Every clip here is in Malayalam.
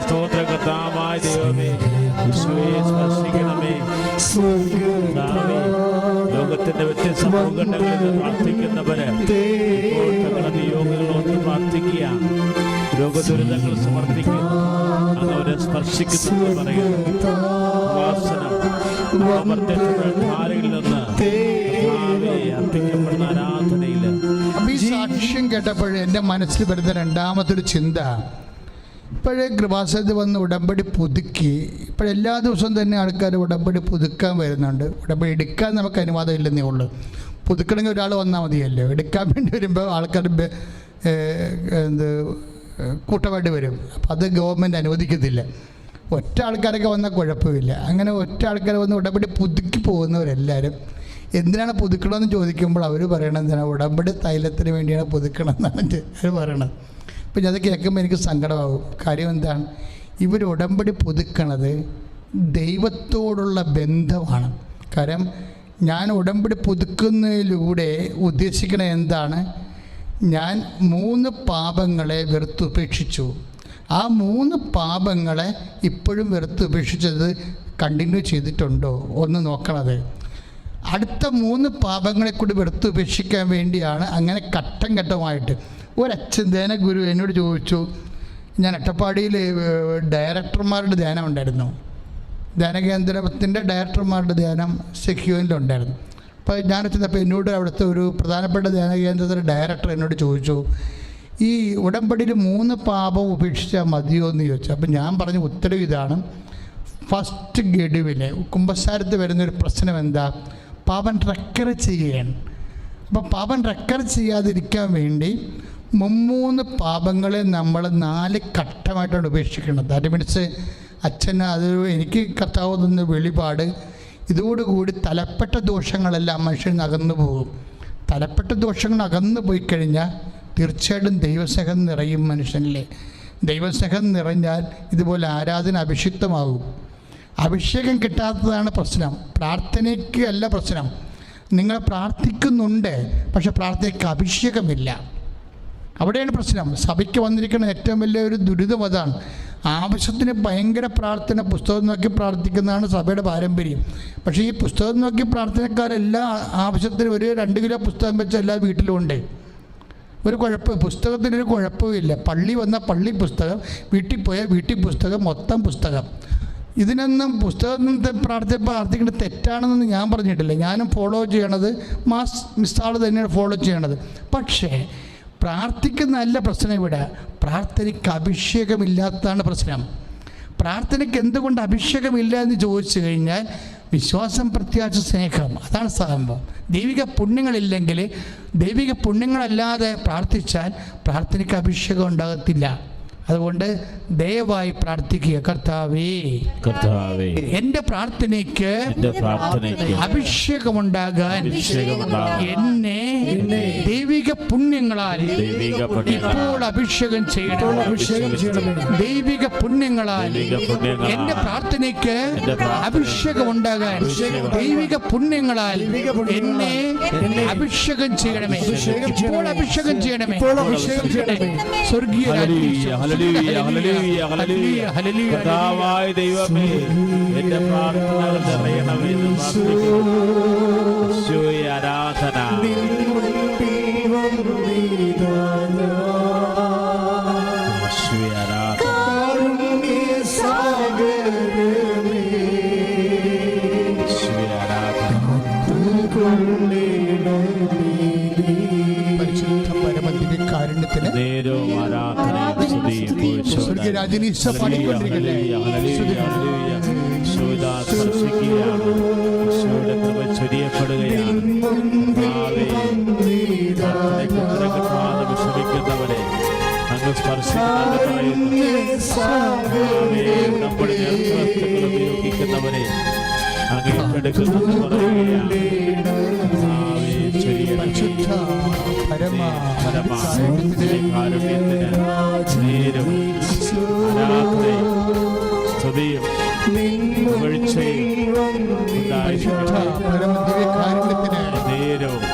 സ്തോത്രകർത്താവായ ദൈവമേ യേശുവേ സ്പർശിക്കണമേ. കർത്താവേ, ലോകത്തിന്റെ വ്യത്യസ്ത ഭൂഖണ്ഡങ്ങളിൽ നിന്ന് പ്രാർത്ഥിക്കുന്നവര് ഇപ്പോൾ തങ്ങളുടെ നിയോഗങ്ങൾ പ്രാർത്ഥിക്കുക. രോഗദുരിതങ്ങൾ സമർപ്പിക്കുന്നു അതവരെ സ്പർശിക്കുന്നു പറയുന്നു. ധാരയിൽ നിന്ന് അർപ്പിക്കപ്പെടുന്ന ആരാധനയിൽ. അപ്പൊ സാക്ഷ്യം കേട്ടപ്പോഴേ എന്റെ മനസ്സിൽ വരുന്ന രണ്ടാമത്തെ ചിന്ത. ഇപ്പോഴേ കൃപാസനത്തിൽ വന്ന് ഉടമ്പടി പുതുക്കി. ഇപ്പോഴെല്ലാ ദിവസവും തന്നെ ആൾക്കാർ ഉടമ്പടി പുതുക്കാൻ വരുന്നുണ്ട്. ഉടമ്പടി എടുക്കാൻ നമുക്ക് അനുവാദം ഇല്ലെന്നേ ഉള്ളൂ. പുതുക്കണമെങ്കിൽ ഒരാൾ വന്നാൽ മതിയല്ലോ. എടുക്കാൻ വേണ്ടി വരുമ്പോൾ ആൾക്കാർ എന്ത് കൂട്ടമായിട്ട് വരും. അപ്പം അത് ഗവൺമെന്റ് അനുവദിക്കത്തില്ല. ഒറ്റ ആൾക്കാരൊക്കെ വന്നാൽ കുഴപ്പമില്ല. അങ്ങനെ ഒറ്റ ആൾക്കാർ വന്ന് ഉടമ്പടി പുതുക്കി പോകുന്നവരെല്ലാവരും എന്തിനാണ് പുതുക്കണമെന്ന് ചോദിക്കുമ്പോൾ അവർ പറയണത് എന്തിനാണ് ഉടമ്പടി തൈലത്തിന് വേണ്ടിയാണ് പുതുക്കണമെന്നാണ് അവർ പറയണത്. അപ്പം അത് കേൾക്കുമ്പോൾ എനിക്ക് സങ്കടമാകും. കാര്യം എന്താണ്? ഇവർ ഉടമ്പടി പുതുക്കണത് ദൈവത്തോടുള്ള ബന്ധമാണ്. കാരണം ഞാൻ ഉടമ്പടി പുതുക്കുന്നതിലൂടെ ഉദ്ദേശിക്കണത് എന്താണ്? ഞാൻ മൂന്ന് പാപങ്ങളെ വെറുത്തുപേക്ഷിച്ചു ആ മൂന്ന് പാപങ്ങളെ ഇപ്പോഴും വെറുത്തുപേക്ഷിച്ചത് കണ്ടിന്യൂ ചെയ്തിട്ടുണ്ടോ? ഒന്ന് നോക്കണത്. അടുത്ത മൂന്ന് പാപങ്ങളെ കൂടി വെറുത്തുപേക്ഷിക്കാൻ വേണ്ടിയാണ് അങ്ങനെ ഘട്ടം ഘട്ടമായിട്ട്. ഒരച്ഛൻ ധ്യാന ഗുരു എന്നോട് ചോദിച്ചു ഞാൻ അട്ടപ്പാടിയിൽ ഡയറക്ടർമാരുടെ ധ്യാനം ഉണ്ടായിരുന്നു. ധ്യാനകേന്ദ്രത്തിന്റെ ഡയറക്ടർമാരുടെ ധ്യാനം സെക്യൂരിലുണ്ടായിരുന്നു അപ്പോൾ ഞാൻ ചെന്നപ്പോൾ എന്നോട് അവിടുത്തെ ഒരു പ്രധാനപ്പെട്ട ധ്യാനകേന്ദ്രത്തിന്റെ ഡയറക്ടർ എന്നോട് ചോദിച്ചു ഈ ഉടമ്പടിയിൽ മൂന്ന് പാപം ഉപേക്ഷിച്ചാൽ മതിയോ എന്ന് ചോദിച്ചു. അപ്പോൾ ഞാൻ പറഞ്ഞ ഉത്തരവ് ഇതാണ് ഫസ്റ്റ് ഗഡുവിലെ കുംഭസാരത്ത് വരുന്നൊരു പ്രശ്നം എന്താ? പാപൻ റെക്കർ ചെയ്യുകയാണ് അപ്പോൾ പാപൻ റെക്കർ ചെയ്യാതിരിക്കാൻ വേണ്ടി മുമ്മൂന്ന് പാപങ്ങളെ നമ്മൾ നാല് ഘട്ടമായിട്ടാണ് ഉപേക്ഷിക്കുന്നത്. ദാറ്റ് മീൻസ് അച്ഛൻ അത് എനിക്ക് കർത്താവ് വെളിപാട് ഇതോടുകൂടി തലപ്പെട്ട ദോഷങ്ങളെല്ലാം മനുഷ്യൻ അകന്നു പോകും. തലപ്പെട്ട ദോഷങ്ങൾ അകന്നു പോയി കഴിഞ്ഞാൽ തീർച്ചയായിട്ടും ദൈവസഹം നിറയും മനുഷ്യനിലെ. ദൈവസഹം നിറഞ്ഞാൽ ഇതുപോലെ ആരാധന അഭിഷിക്തമാകും. അഭിഷേകം കിട്ടാത്തതാണ് പ്രശ്നം. പ്രാർത്ഥനയ്ക്ക് അല്ല പ്രശ്നം. നിങ്ങൾ പ്രാർത്ഥിക്കുന്നുണ്ട് പക്ഷെ പ്രാർത്ഥനയ്ക്ക് അഭിഷേകമില്ല. അവിടെയാണ് പ്രശ്നം. സഭയ്ക്ക് വന്നിരിക്കുന്ന ഏറ്റവും വലിയ ഒരു ദുരിതം അതാണ്. ആവശ്യത്തിന് ഭയങ്കര പ്രാർത്ഥന പുസ്തകം നോക്കി പ്രാർത്ഥിക്കുന്നതാണ് സഭയുടെ പാരമ്പര്യം. പക്ഷേ ഈ പുസ്തകം നോക്കി പ്രാർത്ഥനക്കാരെല്ലാം ആവശ്യത്തിന് ഒരു രണ്ട് കിലോ പുസ്തകം വെച്ച് എല്ലാ വീട്ടിലും ഉണ്ട്. ഒരു കുഴപ്പം പുസ്തകത്തിനൊരു കുഴപ്പമില്ല പള്ളി വന്ന പള്ളി പുസ്തകം വീട്ടിൽ പോയ വീട്ടിൽ പുസ്തകം മൊത്തം പുസ്തകം. ഇതിനൊന്നും പുസ്തകം പ്രാർത്ഥി പ്രാർത്ഥിക്കേണ്ടത് തെറ്റാണെന്ന് ഞാൻ പറഞ്ഞിട്ടില്ല. ഞാനും ഫോളോ ചെയ്യണത് മാസ് മിസ്സാൾ തന്നെയാണ് ഫോളോ ചെയ്യണത്. പക്ഷേ പ്രാർത്ഥിക്കുന്നതല്ല പ്രശ്നം ഇവിടെ. പ്രാർത്ഥനയ്ക്ക് അഭിഷേകമില്ലാത്തതാണ് പ്രശ്നം. പ്രാർത്ഥനയ്ക്ക് എന്തുകൊണ്ട് അഭിഷേകമില്ല എന്ന് ചോദിച്ചു കഴിഞ്ഞാൽ വിശ്വാസം പ്രത്യാശ സ്നേഹം. അതാണ് സംഭവം. ദൈവിക പുണ്യങ്ങളില്ലെങ്കിൽ ദൈവിക പുണ്യങ്ങളല്ലാതെ പ്രാർത്ഥിച്ചാൽ പ്രാർത്ഥനയ്ക്ക് അഭിഷേകം ഉണ്ടാകത്തില്ല. അതുകൊണ്ട് ദയവായി പ്രാർത്ഥിക്കുക കർത്താവേ കർത്താവേ എന്റെ പ്രാർത്ഥനയ്ക്ക് അഭിഷേകമുണ്ടാകാൻ അഭിഷേകമുണ്ടാകാൻ എന്നെ ദൈവിക പുണ്യങ്ങളാൽ ഇപ്പോൾ അഭിഷേകം ചെയ്യണം. ദൈവിക പുണ്യങ്ങളാൽ എന്റെ പ്രാർത്ഥനയ്ക്ക് അഭിഷേകം ഉണ്ടാകാൻ ദൈവിക പുണ്യങ്ങളാൽ എന്നെ അഭിഷേകം അഭിഷേകം ചെയ്യണമേ. ഇപ്പോൾ അഭിഷേകം ചെയ്യണമേ. സ്വർഗീയ കർത്താവായ ദൈവമേ എന്റെ പ്രാർത്ഥനകൾ പ്രാർത്ഥിക്കുന്നു. ആരാധന. കർത്താവേ, പ്രാർത്ഥനയ്ക്ക് ഉത്തരം കിട്ടാതെ വിഷമിക്കുന്നവരെ അങ്ങ്. കർത്താവേ, നമ്മുടെ ഉപയോഗിക്കുന്നവരെ പരമ പരമാനന്ദത്തിന്റെ കാരുണ്യത്തിന് നേരും. ആരാധനയും സ്തുതിയും പുകഴ്ചയും ഉണ്ടായിരിക്കട്ടെ. പരമദിവ്യ കാരുണ്യത്തിന് നേരവും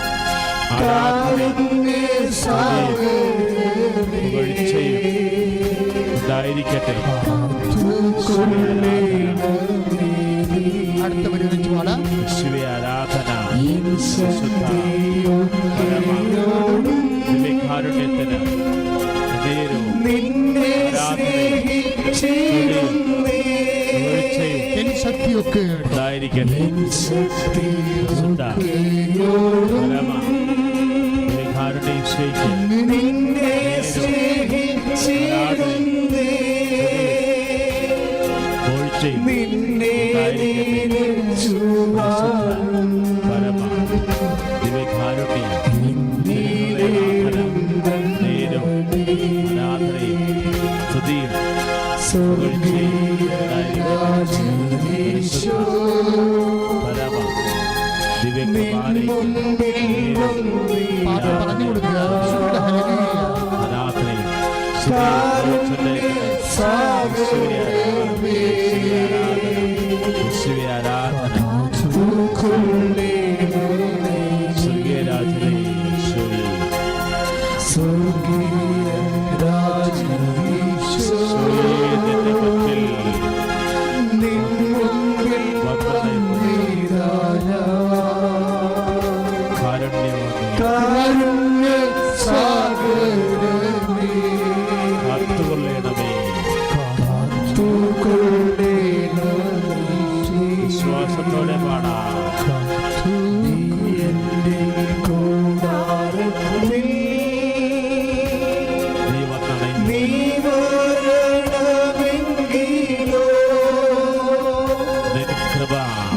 ആരാധനയും സ്തുതിയും പുകഴ്ചയും ഉണ്ടായിരിക്കട്ടെ. അടുത്ത ആരാധന. പരമ ശക്തിയൊക്കെ ഉണ്ടായിരിക്കട്ടെ വിശുദ്ധ പരമ ദിവ്യകാരുണ്യ സ്തുതിയും യേശുവേ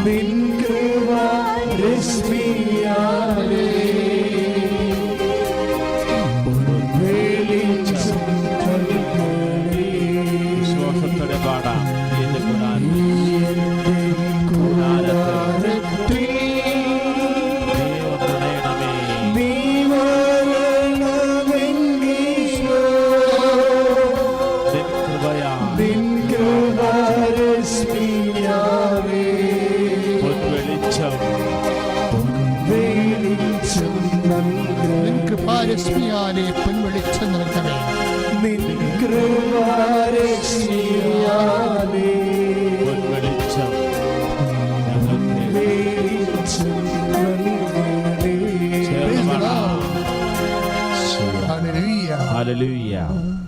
mean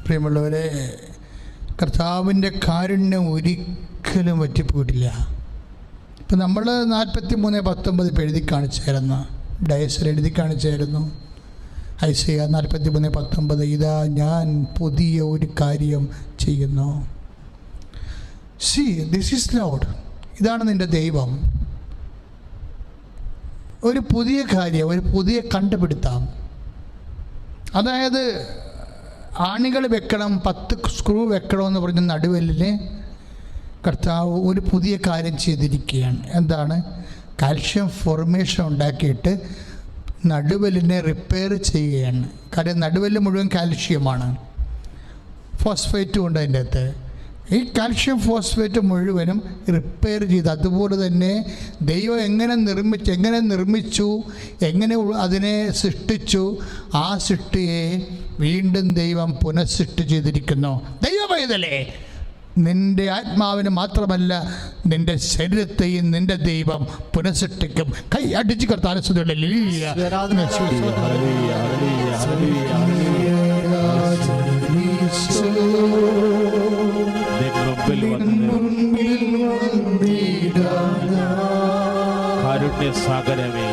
പ്രിയമുള്ളവരെ കർത്താവിന്റെ കാരുണ്യം ഒരിക്കലും പറ്റിപ്പോയിട്ടില്ല ഇപ്പം നമ്മൾ നാൽപ്പത്തി മൂന്ന് പത്തൊമ്പത് ഇപ്പം എഴുതി കാണിച്ചായിരുന്നു. ഡയസിൽ എഴുതി കാണിച്ചായിരുന്നു. ഐസിയ നാൽപ്പത്തി മൂന്ന് പത്തൊമ്പത് ഇതാ ഞാൻ പുതിയ ഒരു കാര്യം ചെയ്യുന്നു. സി ദിസ് ഈസ് ലോഡ് ഇതാണ് നിന്റെ ദൈവം. ഒരു പുതിയ കാര്യം ഒരു പുതിയ കണ്ടുപിടുത്തം. അതായത് ആണികൾ വെക്കണം പത്ത് സ്ക്രൂ വെക്കണമെന്ന് പറഞ്ഞ നടുവല്ലിൽ കർത്താവ് ഒരു പുതിയ കാര്യം ചെയ്തിരിക്കുകയാണ്. എന്താണ്? കാൽഷ്യം ഫോർമേഷൻ ഉണ്ടാക്കിയിട്ട് നടുവലിനെ റിപ്പയർ ചെയ്യുകയാണ്. കാര്യം നടുവല്ല് മുഴുവൻ കാൽഷ്യമാണ്. ഫോസ്ഫേറ്റും ഉണ്ട് അതിന്റെ അകത്ത്. ഈ കാൽഷ്യം ഫോസ്ഫേറ്റ് മുഴുവനും റിപ്പയർ ചെയ്ത് അതുപോലെ തന്നെ ദൈവം എങ്ങനെ നിർമ്മിച്ചു എങ്ങനെ നിർമ്മിച്ചു എങ്ങനെ അതിനെ സൃഷ്ടിച്ചു ആ സൃഷ്ടിയെ വീണ്ടും ദൈവം പുനഃസൃഷ്ടി ചെയ്തിരിക്കുന്നു. ദൈവപൈതലേ നിന്റെ ആത്മാവിന് മാത്രമല്ല നിന്റെ ശരീരത്തെയും നിന്റെ ദൈവം പുനഃസൃഷ്ടിക്കും. കൈ അടിച്ചു കർത്താൻ വന്ന് കാരുണ്യ സാഗരമേ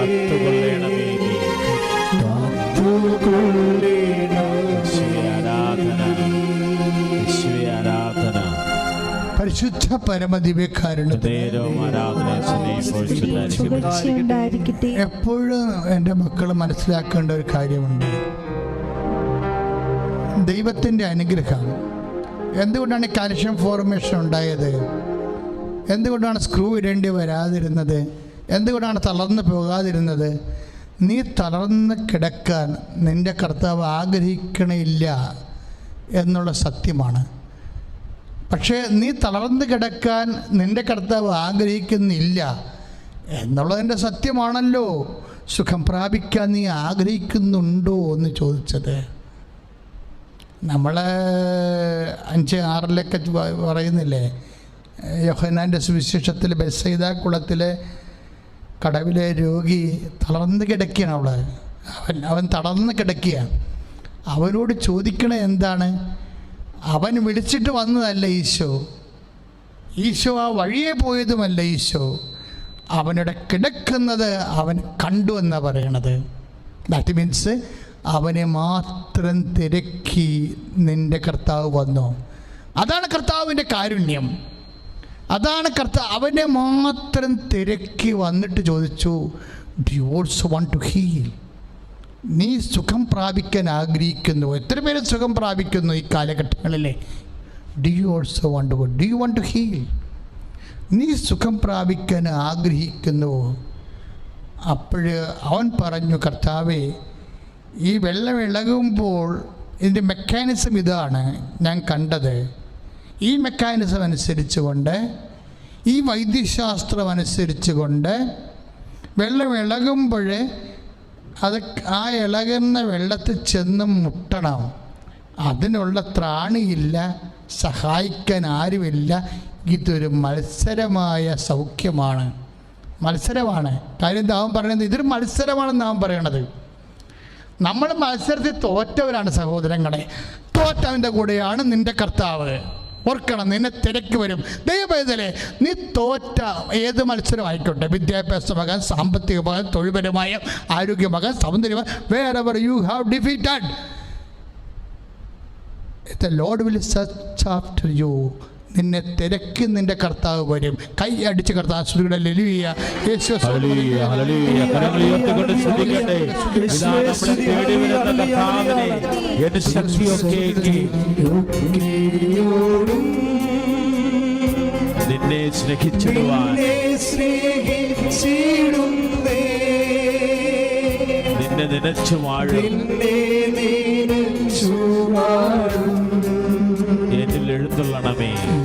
കാത്തുകൊള്ളണമേ പരിശുദ്ധ പരമദിവ്യക്കാരുണ്ട് എപ്പോഴും എന്റെ മക്കൾ മനസ്സിലാക്കേണ്ട ഒരു കാര്യമുണ്ട്. ദൈവത്തിന്റെ അനുഗ്രഹം. എന്തുകൊണ്ടാണ് കാൽഷ്യം ഫോർമേഷൻ ഉണ്ടായത്? എന്തുകൊണ്ടാണ് സ്ക്രൂ ഇടേണ്ടി വരാതിരുന്നത്? എന്തുകൊണ്ടാണ് തളർന്നു പോകാതിരുന്നത്? നീ തളർന്ന് കിടക്കാൻ നിന്റെ കർത്താവ് ആഗ്രഹിക്കണില്ല എന്നുള്ള സത്യമാണ്. പക്ഷേ നീ തളർന്ന് കിടക്കാൻ നിന്റെ കർത്താവ് ആഗ്രഹിക്കുന്നില്ല എന്നുള്ളതിന്റെ സത്യമാണല്ലോ. സുഖം പ്രാപിക്കാൻ നീ ആഗ്രഹിക്കുന്നുണ്ടോ എന്ന് ചോദിച്ചത്. നമ്മൾ അഞ്ച് ആറിലൊക്കെ പറയുന്നില്ലേ? യോഹനാന്റെ സുവിശേഷത്തിൽ ബസൈദ കുളത്തിലെ കടവിലെ രോഗി തളർന്ന് കിടക്കുകയാണ് അവിടെ അവൻ അവൻ തളർന്ന് കിടക്കുകയാണ്. അവനോട് ചോദിക്കണ എന്താണ്? അവൻ വിളിച്ചിട്ട് വന്നതല്ല ഈശോ. ഈശോ ആ വഴിയെ പോയതുമല്ല ഈശോ. അവനുടെ കിടക്കുന്നത് അവൻ കണ്ടു എന്നാണ് പറയണത്. ദാറ്റ് മീൻസ് അവനെ മാത്രം തിരക്കി നിന്റെ കർത്താവ് വന്നു. അതാണ് കർത്താവിന്റെ കാരുണ്യം. അതാണ് കർത്താവ് അവനെ മാത്രം തിരക്കി വന്നിട്ട് ചോദിച്ചു ഡി ഓൾസോ വാണ്ട് ടു ഹീൽ നീ സുഖം പ്രാപിക്കാൻ ആഗ്രഹിക്കുന്നു. എത്ര പേര് സുഖം പ്രാപിക്കുന്നു ഈ കാലഘട്ടങ്ങളിലെ D also want D you want to heal നീ സുഖം പ്രാപിക്കാൻ ആഗ്രഹിക്കുന്നു. അപ്പോൾ അവൻ പറഞ്ഞു കർത്താവേ ഈ വെള്ളം ഇളകുമ്പോൾ ഇതിന്റെ മെക്കാനിസം ഇതാണ് ഞാൻ കണ്ടത്. ഈ മെക്കാനിസം അനുസരിച്ചുകൊണ്ട് ഈ വൈദ്യശാസ്ത്രം അനുസരിച്ചുകൊണ്ട് വെള്ളം ഇളകുമ്പോൾ അത് ആ ഇളകുന്ന വെള്ളത്തിൽ ചെന്ന് മുട്ടണം. അതിനുള്ള ത്രാണിയില്ല സഹായിക്കാൻ ആരുമില്ല. ഇതൊരു മത്സരമായ സൗഖ്യമാണ്. മത്സരമാണ്. കാര്യം എന്താ പറയുന്നത്? ഇതൊരു മത്സരമാണെന്ന് നാം പറയണത്. നമ്മൾ മത്സരത്തിൽ തോറ്റവരാണ് സഹോദരങ്ങളെ. തോറ്റവന്റെ കൂടെയാണ് നിന്റെ കർത്താവ്. ഓർക്കണം നിന്നെ തിരക്ക് വരും. ദൈവവേദലെ നീ തോറ്റ ഏത് മത്സരം ആയിക്കോട്ടെ വിദ്യാഭ്യാസമാകാൻ സാമ്പത്തികമാകാൻ തൊഴിൽപരമായ ആരോഗ്യമാകാൻ സൗന്ദര്യമാകാൻ ever you have defeated the lord will such after you നിന്നെ തിരക്കി നിന്റെ കർത്താവ് വരും. കൈ അടിച്ച് കർത്താവ് ശ്രീയുടെ ലലിയ യേശു നിന്നെ സ്നേഹിച്ചിടുവാൻ. നിന്നെ നനച്ചു വാഴും. എന്നിൽ എഴുന്നള്ളണമേ.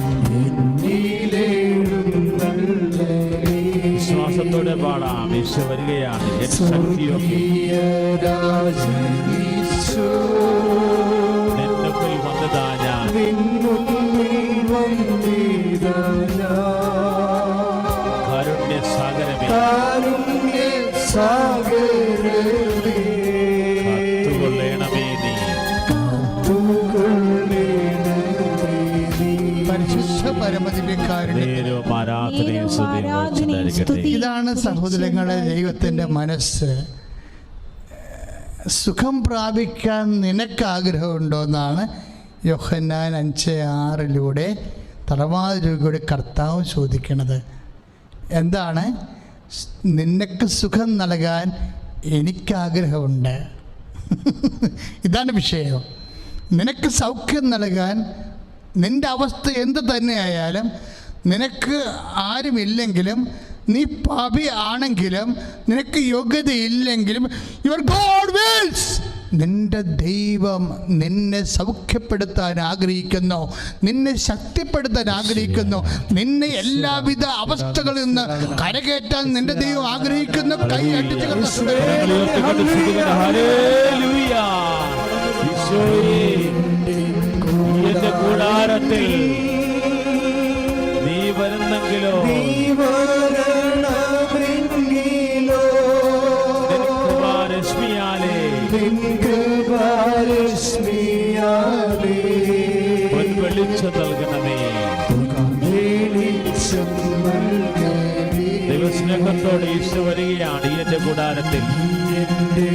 പാടാം ഈശോ വരികയാണ്. ശക്തിയൊക്കെ നിന്നുമ്പിൽ വന്നതാ ഞാൻ. കാരുണ്യ സാഗരമേ കാത്തുകൊള്ളേണമേ ഇതാണ് സഹോദരങ്ങളെ ദൈവത്തിന്റെ മനസ്സ്. സുഖം പ്രാപിക്കാൻ നിനക്ക് ആഗ്രഹമുണ്ടോ എന്നാണ് യോഹന്നാൻ അഞ്ച് ആറിലൂടെ തലമാതിരിയുടെ കർത്താവ് ചോദിക്കണത്. എന്താണ്? നിനക്ക് സുഖം നൽകാൻ എനിക്കാഗ്രഹമുണ്ട്. ഇതാണ് വിഷയം. നിനക്ക് സൗഖ്യം നൽകാൻ നിന്റെ അവസ്ഥ എന്ത് തന്നെയായാലും നിനക്ക് ആരുമില്ലെങ്കിലും നീ പാപി ആണെങ്കിലും നിനക്ക് യോഗ്യതയില്ലെങ്കിലും യുവർ ഗോഡ് വിൽസ് നിന്റെ ദൈവം നിന്നെ സൗഖ്യപ്പെടുത്താൻ ആഗ്രഹിക്കുന്നു. നിന്നെ ശക്തിപ്പെടുത്താൻ ആഗ്രഹിക്കുന്നു. നിന്നെ എല്ലാവിധ അവസ്ഥകളിൽ നിന്ന് കരകയറ്റാൻ നിന്റെ ദൈവം ആഗ്രഹിക്കുന്നു. കൈ അടിച്ച് എന്റെ കൂടാരത്തിൽ നീ വരുന്നെങ്കിലോ? നിൻ കൃപാരശ്മിയാലേ വെളിച്ചം നൽകണമേ. ദൈവസ്നേഹത്തോടെ ഈശോ വരികയാണ് എന്റെ കൂടാരത്തിൽ. നീ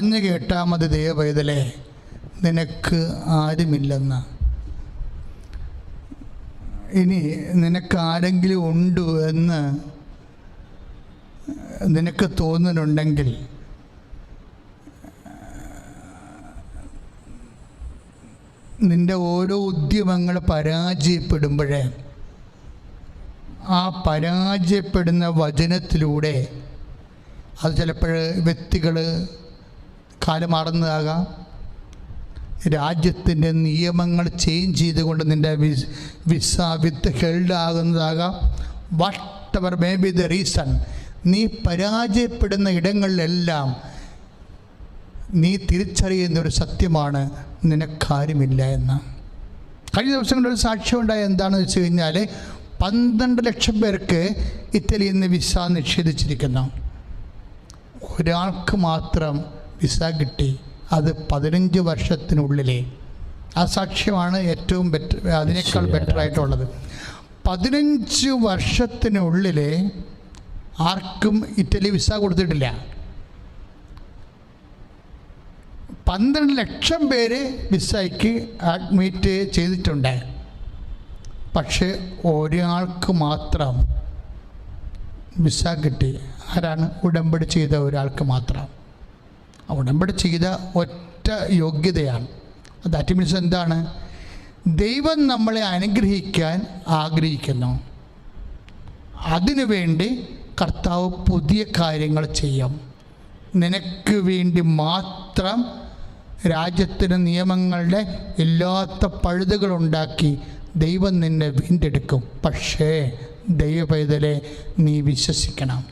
പറഞ്ഞു കേട്ടാൽ മതി ദൈവപൈതലേ. നിനക്ക് ആരുമില്ലെന്ന്. ഇനി നിനക്ക് ആരെങ്കിലും ഉണ്ട് എന്ന് നിനക്ക് തോന്നുന്നുണ്ടെങ്കിൽ നിന്റെ ഓരോ ഉദ്യമങ്ങൾ പരാജയപ്പെടുമ്പോഴേ ആ പരാജയപ്പെടുന്ന വചനത്തിലൂടെ അത് ചിലപ്പോൾ വ്യക്തികൾ കാലമാറുന്നതാകാം. രാജ്യത്തിന്റെ നിയമങ്ങൾ ചേഞ്ച് ചെയ്തുകൊണ്ട് നിന്റെ വിസ് visa withheld ആകുന്നതാകാം. Whatever may be the reason നീ പരാജയപ്പെടുന്ന ഇടങ്ങളിലെല്ലാം നീ തിരിച്ചറിയുന്ന ഒരു സത്യമാണ് നിനക്കാരുമില്ല എന്ന്. കഴിഞ്ഞ ദിവസങ്ങളിൽ ഒരു സാക്ഷ്യം ഉണ്ടായ എന്താണെന്ന് വെച്ച് കഴിഞ്ഞാൽ പന്ത്രണ്ട് ലക്ഷം പേർക്ക് ഇറ്റലിയിൽ നിന്ന് വിസ നിഷേധിച്ചിരിക്കുന്നു. ഒരാൾക്ക് മാത്രം വിസ കിട്ടി. അത് പതിനഞ്ച് വർഷത്തിനുള്ളിലെ. ആ സാക്ഷ്യമാണ് ഏറ്റവും ബെറ്റർ അതിനേക്കാൾ ബെറ്റർ ആയിട്ടുള്ളത് പതിനഞ്ച് വർഷത്തിനുള്ളിൽ ആർക്കും ഇറ്റലി വിസ കൊടുത്തിട്ടില്ല. പന്ത്രണ്ട് ലക്ഷം പേര് വിസയ്ക്ക് അഡ്മിറ്റ് ചെയ്തിട്ടുണ്ട്. പക്ഷേ ഒരാൾക്ക് മാത്രം വിസ കിട്ടി. ആരാണ് ഉടമ്പടി ചെയ്ത ഒരാൾക്ക് മാത്രം. ഉടമ്പടി ചെയ്ത ഒറ്റ യോഗ്യതയാണ്. ദാറ്റ് മീൻസ് എന്താണ്? ദൈവം നമ്മളെ അനുഗ്രഹിക്കാൻ ആഗ്രഹിക്കുന്നു. അതിനുവേണ്ടി കർത്താവ് പുതിയ കാര്യങ്ങൾ ചെയ്യും. നിനക്ക് വേണ്ടി മാത്രം രാജ്യത്തിന് നിയമങ്ങളുടെ ഇല്ലാത്ത പഴുതുകളുണ്ടാക്കി ദൈവം നിന്നെ വീണ്ടെടുക്കും. പക്ഷേ ദൈവപൈതലെ നീ വിശ്വസിക്കണം.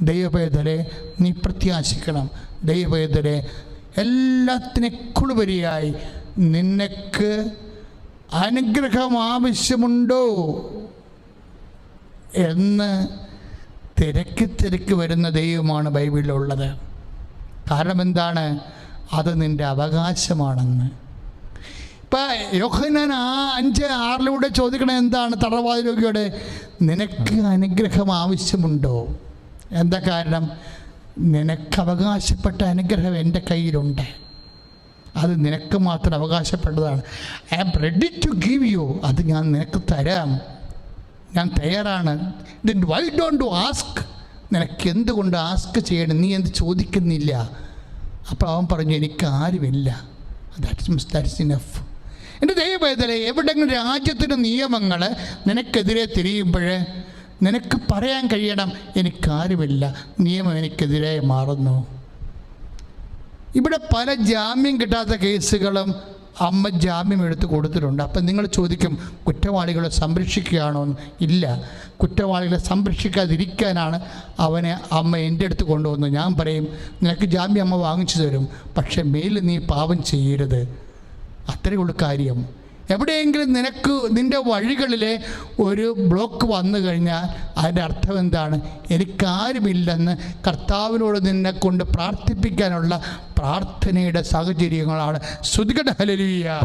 ദൈവപൈതലെ നീ പ്രത്യാശിക്കണം. ദൈവപൈതലെ എല്ലാത്തിനെക്കുളുപരിയായി നിനക്ക് അനുഗ്രഹം ആവശ്യമുണ്ടോ എന്ന് തിരക്കി തിരക്കി വരുന്ന ദൈവമാണ് ബൈബിളിലുള്ളത്. കാരണം എന്താണ് അത് നിന്റെ അവകാശമാണെന്ന്. ഇപ്പം യോഹനാൻ ആ അഞ്ച് ആറിലൂടെ ചോദിക്കണേ എന്താണ് തടവാദി രോഗിയോട് നിനക്ക് അനുഗ്രഹം ആവശ്യമുണ്ടോ? എന്താ കാരണം? നിനക്ക് അവകാശപ്പെട്ട അനുഗ്രഹം എന്റെ കയ്യിലുണ്ട്. അത് നിനക്ക് മാത്രം അവകാശപ്പെട്ടതാണ്. I am ready to give you അത് ഞാൻ നിനക്ക് തരാം. ഞാൻ തയ്യാറാണ്. Then why don't to ask നിനക്ക് എന്തുകൊണ്ട് ആസ്ക് ചെയ്യണം? നീ എന്ത് ചോദിക്കുന്നില്ല? അപ്പോൾ അവൻ പറഞ്ഞു എനിക്ക് ആരുമില്ല. ദാറ്റ്സ് ദാറ്റ്സ് ഇനഫ് എന്റെ ദൈവവേദന എവിടെങ്കിലും രാജ്യത്തിന്റെ നിയമങ്ങൾ നിനക്കെതിരെ തിരിയുമ്പോൾ നിനക്ക് പറയാൻ കഴിയണം. എനിക്കാരുമില്ല. നിയമം എനിക്കെതിരെ മാറുന്നു. ഇവിടെ പല ജാമ്യം കിട്ടാത്ത കേസുകളും അമ്മ ജാമ്യം എടുത്ത് കൊടുത്തിട്ടുണ്ട്. അപ്പം നിങ്ങൾ ചോദിക്കും കുറ്റവാളികളെ സംരക്ഷിക്കുകയാണോ ഇല്ല. കുറ്റവാളികളെ സംരക്ഷിക്കാതിരിക്കാനാണ് അവനെ അമ്മ എന്റെ അടുത്ത് കൊണ്ടുവന്നു ഞാൻ പറയും നിനക്ക് ജാമ്യം അമ്മ വാങ്ങിച്ചു തരും. പക്ഷേ മേലിൽ നീ പാപം ചെയ്യരുത്. അത്രയുള്ള കാര്യം. എവിടെയെങ്കിലും നിനക്ക് നിന്റെ വഴികളിലെ ഒരു ബ്ലോക്ക് വന്നു കഴിഞ്ഞാൽ അതിന്റെ അർത്ഥം എന്താണ്? എനിക്കാരുമില്ലെന്ന് കർത്താവിനോട് നിന്നെ കൊണ്ട് പ്രാർത്ഥിപ്പിക്കാനുള്ള പ്രാർത്ഥനയുടെ സാഹചര്യങ്ങളാണ്. ശ്രുതികട ഹലലിയ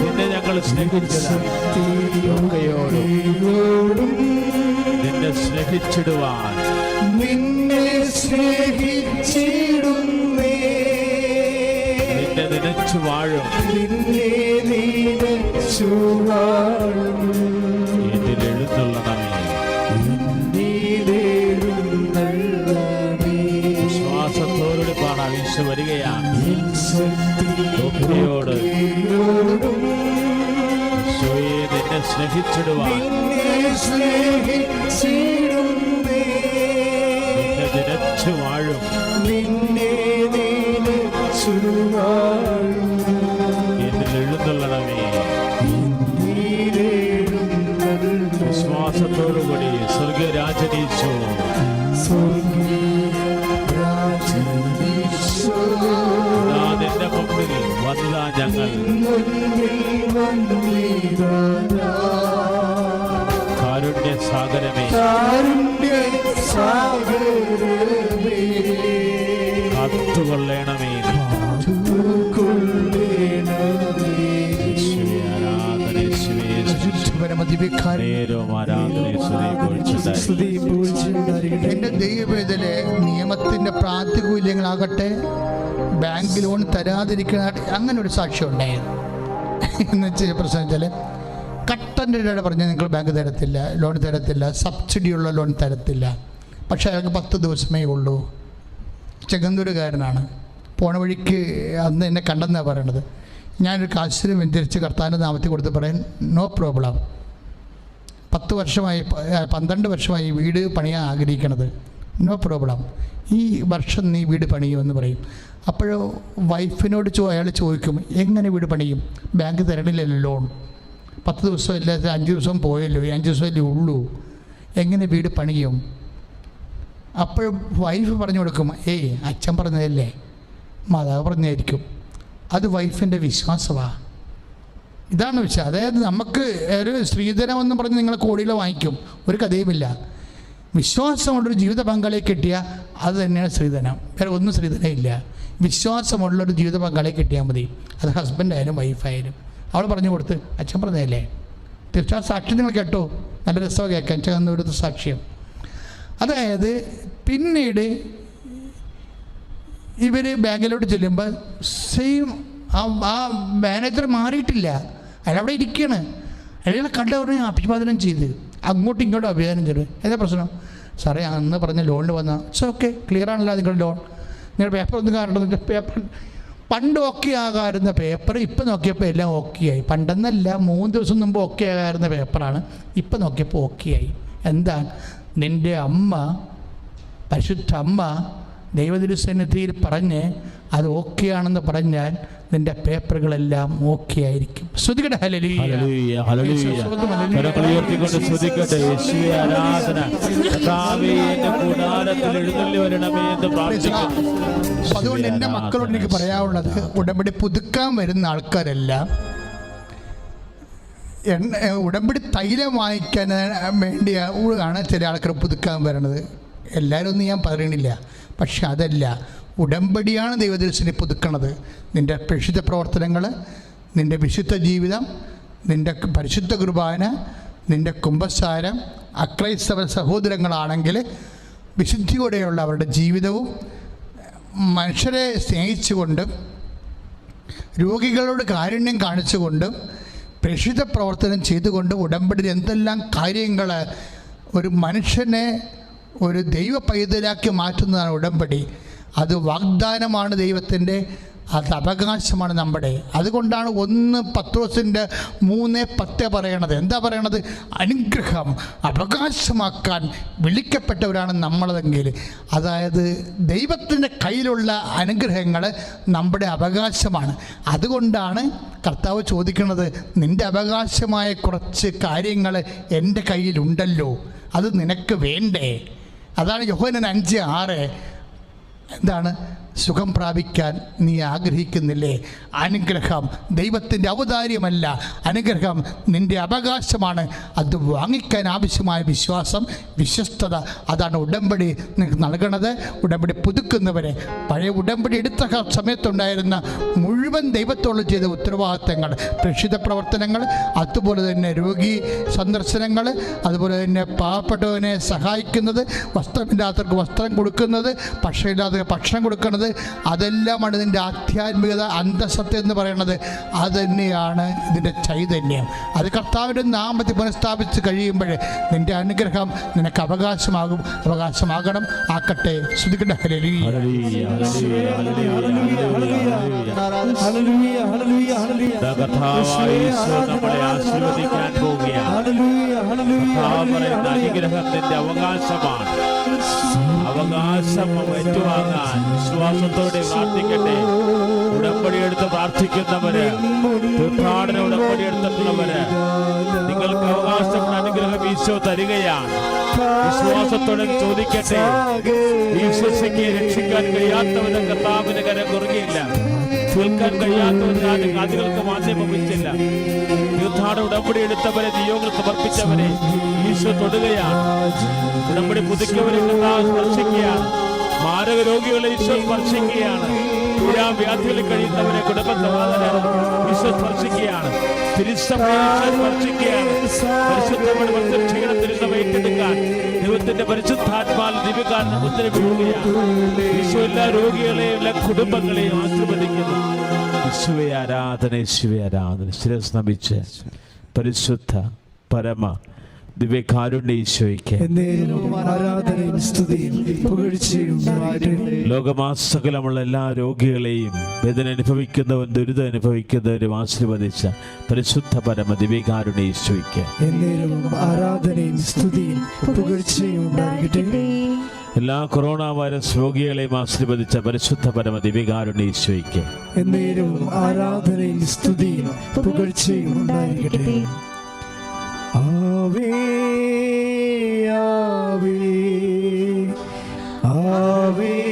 നിന്നെ ഞങ്ങൾ സ്നേഹിച്ചോടും. നിന്നെ സ്നേഹിച്ചിടുവാൻ. നിന്നെ സ്നേഹിച്ചിടുന്നേ. നിന്നെ നനച്ചു വാഴും. നിന്നെ നീനച്ചു വാഴും. എന്നിൽ എഴുന്നള്ളണമേ നീലേഴുന്നള്ളണേ. വിശ്വാസത്തോടെ പാടാം ഈശോ വരികയാണ്. ഭക്തിയോട് ശക്തിയോടും ഈശോയെ നിന്നെ സ്നേഹിച്ചിടുവാൻ. നിന്നെ കാരുണ്യ സാഗരമേ കാത്തുകൊള്ളണമേ എന്റെ ദൈവവേദലെ നിയമത്തിന്റെ പ്രാതികൂല്യങ്ങളാകട്ടെ ബാങ്ക് ലോൺ തരാതിരിക്കുന്ന അങ്ങനെ ഒരു സാക്ഷ്യം ഉണ്ടായിരുന്നു. എന്ന് വെച്ച പ്രശ്നം വെച്ചാൽ കട്ടന്റെ ഇടയിൽ നിങ്ങൾ ബാങ്ക് തരത്തില്ല ലോൺ തരത്തില്ല സബ്സിഡിയുള്ള ലോൺ തരത്തില്ല. പക്ഷേ അയാൾക്ക് പത്ത് ദിവസമേ ഉള്ളൂ. ചെങ്ങന്നൂരുകാരനാണ് പോണ വഴിക്ക് അന്ന് എന്നെ കണ്ടെന്നാണ് പറയണത്. ഞാനൊരു കാശിനും വെഞ്ചരിച്ച് കർത്താന്റെ നാമത്തിൽ കൊടുത്ത് പറയാൻ നോ പ്രോബ്ലം പത്ത് വർഷമായി പന്ത്രണ്ട് വർഷമായി വീട് പണിയാൻ ആഗ്രഹിക്കണത്. നോ പ്രോബ്ലം ഈ വർഷം നീ വീട് പണിയുമെന്ന് പറയും. അപ്പോഴോ വൈഫിനോട് ചോ അയാൾ ചോദിക്കും എങ്ങനെ വീട് പണിയും? ബാങ്ക് തരണില്ലല്ലോ ലോൺ പത്ത് ദിവസം ഇല്ലാതെ അഞ്ച് ദിവസം പോയല്ലോ ഈ അഞ്ച് ദിവസമല്ലേ ഉള്ളൂ. എങ്ങനെ വീട് പണിയും? അപ്പോഴും വൈഫ് പറഞ്ഞു കൊടുക്കും ഏയ് അച്ഛൻ പറഞ്ഞതല്ലേ? മാതാവ് പറഞ്ഞായിരിക്കും അത് വൈഫിന്റെ വിശ്വാസമാണ് ഇതാണ് വിശ്വാസം അതായത് നമുക്ക് ഒരു സ്ത്രീധനം എന്ന് പറഞ്ഞ് നിങ്ങൾ കോടികൾ വാങ്ങിക്കും. ഒരു കഥയുമില്ല. വിശ്വാസമുള്ളൊരു ജീവിത പങ്കാളിയെ കിട്ടിയാൽ അത് തന്നെയാണ് സ്ത്രീധനം. വേറെ ഒന്നും സ്ത്രീധനം ഇല്ല. വിശ്വാസമുള്ളൊരു ജീവിത പങ്കാളിയെ കിട്ടിയാൽ മതി. അത് ഹസ്ബൻഡായാലും വൈഫായാലും അവൾ പറഞ്ഞു കൊടുത്ത് അച്ഛൻ പറഞ്ഞതല്ലേ? തീർച്ചയായും സാക്ഷ്യം നിങ്ങൾ കേട്ടോ. നല്ല രസമാണ് കേൾക്കാൻ. ചെന്നൊരു സാക്ഷ്യം. അതായത് പിന്നീട് ഇവർ ബാങ്കിലോട്ട് ചെല്ലുമ്പോൾ സെയിം ആ ആ മാനേജർ മാറിയിട്ടില്ല. അയാൾ അവിടെ ഇരിക്കുകയാണ് അയാളെ കണ്ടവരെ അഭിവാദനം ചെയ്ത്. അങ്ങോട്ടും ഇങ്ങോട്ടും അഭിവാദനം തരും എന്താ പ്രശ്നം? സാറേ അന്ന് പറഞ്ഞ ലോണിൽ വന്ന ഇറ്റ്സ് ഓക്കെ ക്ലിയർ ആണല്ലോ നിങ്ങളുടെ ലോൺ. നിങ്ങളുടെ പേപ്പർ ഒന്നും കാരണം പേപ്പർ പണ്ട് ഓക്കെ ആകാറുന്ന പേപ്പർ ഇപ്പം നോക്കിയപ്പോൾ എല്ലാം ഓക്കെ ആയി. പണ്ടെന്നല്ല മൂന്ന് ദിവസം മുമ്പ് ഓക്കെ ആകാറുന്ന പേപ്പറാണ് ഇപ്പം നോക്കിയപ്പോൾ ഓക്കെ ആയി. എന്താ നിന്റെ അമ്മ പരിശുദ്ധ അമ്മ ദൈവതിരുസന്നിധിയിൽ പറഞ്ഞ് അത് ഓക്കെ ആണെന്ന് പറഞ്ഞാൽ നിന്റെ പേപ്പറുകളെല്ലാം ഓക്കെ ആയിരിക്കും. പ്രാർത്ഥിക്കുന്നു. അതുകൊണ്ട് എന്റെ മക്കളോട് എനിക്ക് പറയാനുള്ളത് ഉടമ്പടി പുതുക്കാൻ വരുന്ന ആൾക്കാരെല്ലാം. എണ്ണ ഉടമ്പടി തൈലം വാങ്ങിക്കാൻ വേണ്ടിയാണ് ചില ആൾക്കാർ പുതുക്കാൻ വരണത്. എല്ലാവരും ഒന്നും ഞാൻ പറയണില്ല. പക്ഷെ അതല്ല. ഉടമ്പടിയാണ് ദൈവദർശനെ പുതുക്കണത്. നിന്റെ പ്രക്ഷിത പ്രവർത്തനങ്ങൾ നിന്റെ വിശുദ്ധ ജീവിതം നിന്റെ പരിശുദ്ധ കുർബാന നിന്റെ കുംഭസാരം അക്രൈസ്തവ സഹോദരങ്ങളാണെങ്കിൽ വിശുദ്ധിയോടെയുള്ള അവരുടെ ജീവിതവും മനുഷ്യരെ സ്നേഹിച്ചുകൊണ്ടും രോഗികളോട് കാരുണ്യം കാണിച്ചുകൊണ്ടും പ്രക്ഷിത പ്രവർത്തനം ചെയ്തുകൊണ്ടും ഉടമ്പടിയിൽ എന്തെല്ലാം കാര്യങ്ങൾ ഒരു മനുഷ്യനെ ഒരു ദൈവ പൈതലാക്കി മാറ്റുന്നതാണ് ഉടമ്പടി. അത് വാഗ്ദാനമാണ് ദൈവത്തിന്റെ അത് അവകാശമാണ് നമ്മുടെ. അതുകൊണ്ടാണ് ഒന്ന് പത്രോസിന്റെ മൂന്ന് പത്ത് പറയണത്. എന്താ പറയണത്? അനുഗ്രഹം അവകാശമാക്കാൻ വിളിക്കപ്പെട്ടവരാണ് നമ്മളതെങ്കിൽ. അതായത് ദൈവത്തിന്റെ കയ്യിലുള്ള അനുഗ്രഹങ്ങൾ നമ്മുടെ അവകാശമാണ്. അതുകൊണ്ടാണ് കർത്താവ് ചോദിക്കുന്നത് നിന്റെ അവകാശമായ കുറച്ച് കാര്യങ്ങൾ എന്റെ കയ്യിലുണ്ടല്ലോ. അത് നിനക്ക് വേണ്ടേ? അതാണ് യോഹനൻ അഞ്ച് ആറ്. എന്താണ്? സുഖം പ്രാപിക്കാൻ നീ ആഗ്രഹിക്കുന്നില്ലേ? അനുഗ്രഹം ദൈവത്തിന്റെ ഔദാര്യമല്ല. അനുഗ്രഹം നിന്റെ അവകാശമാണ്. അത് വാങ്ങിക്കാൻ ആവശ്യമായ വിശ്വാസം വിശ്വസ്തത അതാണ് ഉടമ്പടി നിങ്ങൾക്ക് നൽകണത്. ഉടമ്പടി പുതുക്കുന്നവരെ പഴയ ഉടമ്പടി എടുത്ത സമയത്തുണ്ടായിരുന്ന മുഴുവൻ ദൈവത്തോട് ചെയ്ത ഉത്തരവാദിത്തങ്ങൾ പ്രക്ഷിത പ്രവർത്തനങ്ങൾ അതുപോലെ തന്നെ രോഗി സന്ദർശനങ്ങൾ അതുപോലെ തന്നെ പാവപ്പെട്ടവനെ സഹായിക്കുന്നത് വസ്ത്രമില്ലാത്തവർക്ക് വസ്ത്രം കൊടുക്കുന്നത് ഭക്ഷണമില്ലാത്തവർക്ക് ഭക്ഷണം കൊടുക്കുന്നത് അതെല്ലാമാണ് ഇതിന്റെ ആധ്യാത്മികത അന്തസ്സത്ത് എന്ന് പറയുന്നത്. അത് തന്നെയാണ് ഇതിന്റെ ചൈതന്യം. അത് കർത്താവിന്റെ നാമത്തിൽ പുനഃസ്ഥാപിച്ച് കഴിയുമ്പോൾ നിന്റെ അനുഗ്രഹം നിനക്ക് അവകാശമാകും. അവകാശമാകണം. ആക്കട്ടെ. ശ്രദ്ധിക്കട്ടെ. Hallelujah. Hallelujah, hallelujah, hallelujah, hallelujah, hallelujah. ഇതാ നമ്മളെ ആശീർവദിക്കാൻ പോവുകയാണ്. പറയുന്ന അനുഗ്രഹത്തിന്റെ അവകാശമാണ്. അവകാശം ഏറ്റുവാങ്ങാൻ വിശ്വാസത്തോടെ പ്രാർത്ഥിക്കട്ടെ. ഉടമ്പടി എടുത്ത് പ്രാർത്ഥിക്കുന്നവര് തീർത്ഥാടന ഉടമ്പടി എടുത്തിട്ടുള്ളവര് നിങ്ങൾക്ക് അവകാശമുള്ള അനുഗ്രഹം ഈശോ തരികയാണ്. വിശ്വാസത്തോടെ ചോദിക്കട്ടെ. ഈശ്വസിക്ക് രക്ഷിക്കാൻ കഴിയാത്തവരെ കർത്താവിന് കരം കുറുകിയില്ല. കേൾക്കാൻ കഴിയാത്തവരാണ് കാതുകൾക്ക് മാധ്യമം ഭവിച്ചില്ല തീർത്ഥാട ഉടമ്പടി എടുത്തവരെ നിയോഗങ്ങൾ സമർപ്പിച്ചവരെ ഈശോ തൊടുകയാണ്. ഉടമ്പടി പുതുക്കിയവരെ സ്പർശിക്കുകയാണ്. മാരക രോഗികളെ ഈശോ സ്പർശിക്കുകയാണ്. വ്യാധികളിൽ കഴിയുന്നവരെ സ്പർശിക്കുകയാണ്. തിരുസഭയെ ഈശോ സ്പർശിക്കുകയാണ്. ഏറ്റെടുക്കാൻ ദൈവത്തിന്റെ പരിശുദ്ധാത്മാൽ ദിവ്യകാരന് മുദ്ര വീഴുകയാണ് ഈശോ രോഗികളെയും കുടുംബങ്ങളെയും ആശീർവദിക്കുന്നു. യേശുവെ ആരാധന യേശുവെ ആരാധന. ശിരസ് നമിച്ച് പരിശുദ്ധ പരമ. ലോകമാസകലമുള്ള എല്ലാ രോഗികളെയും വേദന അനുഭവിക്കുന്നവൻ ദുരിതം അനുഭവിക്കുന്നവരും ആശീർവദിച്ച പരിശുദ്ധ പരമ ദിവ്യകാരുണ്യ ഈശോയ്ക്ക്. ആരാധനയും സ്തുതിയും പുകഴ്ചയും ഉണ്ടാകട്ടെ. എല്ലാ കൊറോണ വൈറസ് രോഗികളെയും ആശീർവദിച്ച പരിശുദ്ധ പരമ ദിവ്യകാരുണ്യ ഈശോയ്ക്ക്. എന്നേരും ആരാധനയും സ്തുതിയും പുകഴ്ചയും ഉണ്ടായിരിക്കട്ടെ. ആവേ ആവേ ആവേ.